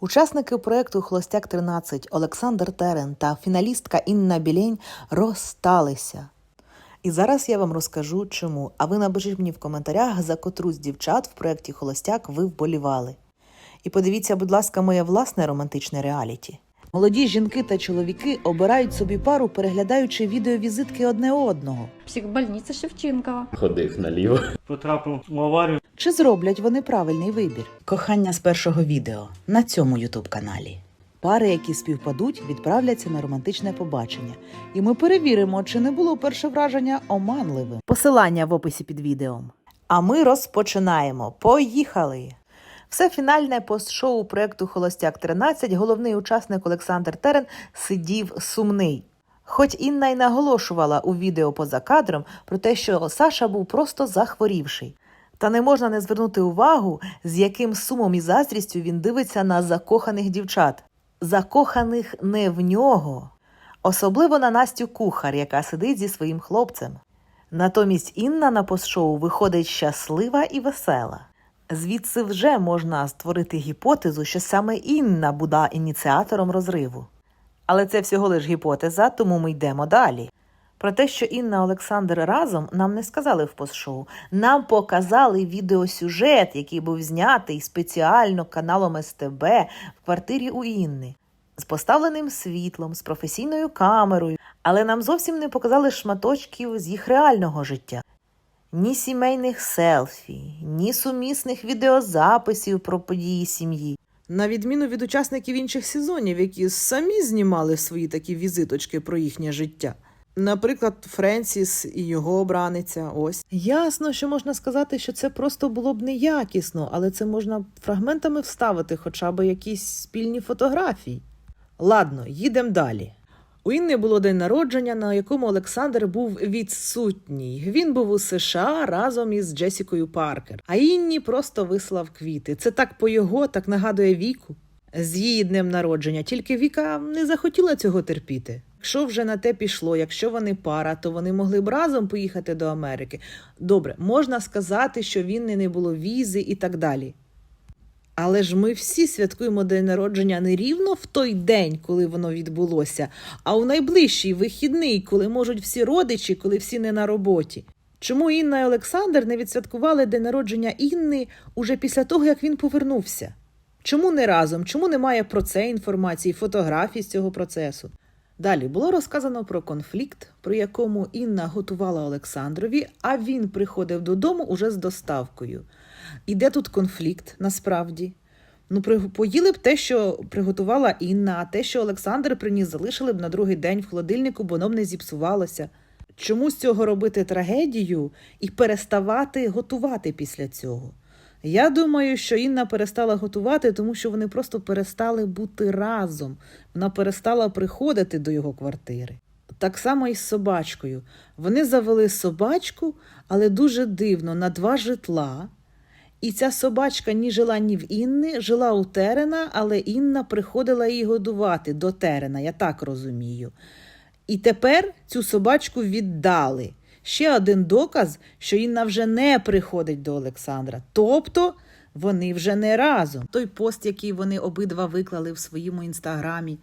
Учасники проекту Холостяк 13 Олександр Терен та фіналістка Інна Білень розсталися. І зараз я вам розкажу чому. А ви напишіть мені в коментарях, за котру з дівчат в проєкті Холостяк ви вболівали. І подивіться, будь ласка, моє власне романтичне реаліті. Молоді жінки та чоловіки обирають собі пару, переглядаючи відеовізитки одне одного. Психбольниця Шевченкова. Ходив наліво. потрапив в аварію. Чи зроблять вони правильний вибір? Кохання з першого відео на цьому ютуб каналі. Пари, які співпадуть, відправляться на романтичне побачення, і ми перевіримо, чи не було перше враження оманливим. Посилання в описі під відео. А ми розпочинаємо. Поїхали! Все фінальне пост-шоу проекту Холостяк 13 головний учасник Олександр Терен сидів сумний. Хоч Інна й наголошувала у відео поза кадром про те, що Саша був просто захворівший. Та не можна не звернути увагу, з яким сумом і заздрістю він дивиться на закоханих дівчат. Закоханих не в нього, особливо на Настю Кухар, яка сидить зі своїм хлопцем. Натомість Інна на постшоу виходить щаслива і весела. Звідси вже можна створити гіпотезу, що саме Інна була ініціатором розриву. Але це всього лиш гіпотеза, тому ми йдемо далі. Про те, що Інна Олександр разом нам не сказали в постшоу. Нам показали відеосюжет, який був знятий спеціально каналом СТБ в квартирі у Інни, з поставленим світлом, з професійною камерою, але нам зовсім не показали шматочків з їх реального життя. Ні сімейних селфі, ні сумісних відеозаписів про події сім'ї. На відміну від учасників інших сезонів, які самі знімали свої такі візиточки про їхнє життя. Наприклад, Френсіс і його обраниця. Ось ясно, що можна сказати, що це просто було б неякісно, але це можна фрагментами вставити, хоча б якісь спільні фотографії. Ладно, їдемо далі. У Інни було день народження, на якому Олександр був відсутній. Він був у США разом із Джесікою Паркер. А Інні просто вислав квіти. Це так по його, так нагадує віку. З її днем народження, тільки Віка не захотіла цього терпіти. Якщо вже на те пішло, якщо вони пара, то вони могли б разом поїхати до Америки. Добре, можна сказати, що він не було візи і так далі. Але ж ми всі святкуємо день народження не рівно в той день, коли воно відбулося, а у найближчий вихідний, коли можуть всі родичі, коли всі не на роботі. Чому Інна і Олександр не відсвяткували день народження Інни уже після того, як він повернувся? Чому не разом? Чому немає про це інформації, фотографій з цього процесу? Далі було розказано про конфлікт, при якому Інна готувала Олександрові, а він приходив додому уже з доставкою. І де тут конфлікт насправді? Ну, поїли б те, що приготувала Інна, а те, що Олександр приніс, залишили б на другий день в холодильнику, бо б не зіпсувалося. Чому з цього робити трагедію і переставати готувати після цього? Я думаю, що Інна перестала готувати, тому що вони просто перестали бути разом. Вона перестала приходити до його квартири. Так само і з собачкою. Вони завели собачку, але дуже дивно, на два житла. І ця собачка ні жила, ні в Інни, жила у Терена, але Інна приходила її годувати до Терена, я так розумію. І тепер цю собачку віддали. Ще один доказ, що Інна вже не приходить до Олександра. Тобто вони вже не разом. Той пост, який вони обидва виклали в своєму інстаграмі.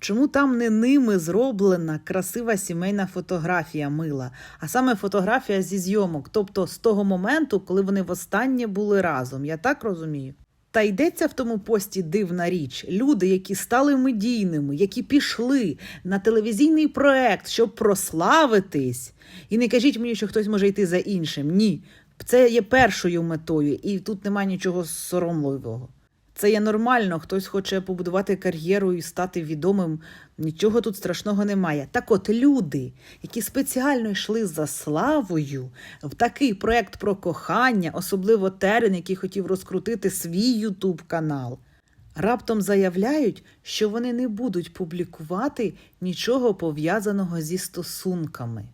Чому там не ними зроблена красива сімейна фотографія мила, а саме фотографія зі зйомок, тобто з того моменту, коли вони востаннє були разом, я так розумію. Та йдеться в тому пості дивна річ. Люди, які стали медійними, які пішли на телевізійний проект, щоб прославитись. І не кажіть мені, що хтось може йти за іншим. Ні. Це є першою метою, і тут немає нічого соромливого. Це є нормально, хтось хоче побудувати кар'єру і стати відомим. Нічого тут страшного немає. Так от люди, які спеціально йшли за славою в такий проект про кохання, особливо Терен, який хотів розкрутити свій Ютуб канал, раптом заявляють, що вони не будуть публікувати нічого пов'язаного зі стосунками.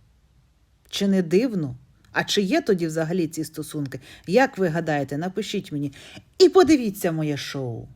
Чи не дивно? А чи є тоді взагалі ці стосунки? Як ви гадаєте, напишіть мені. І подивіться моє шоу.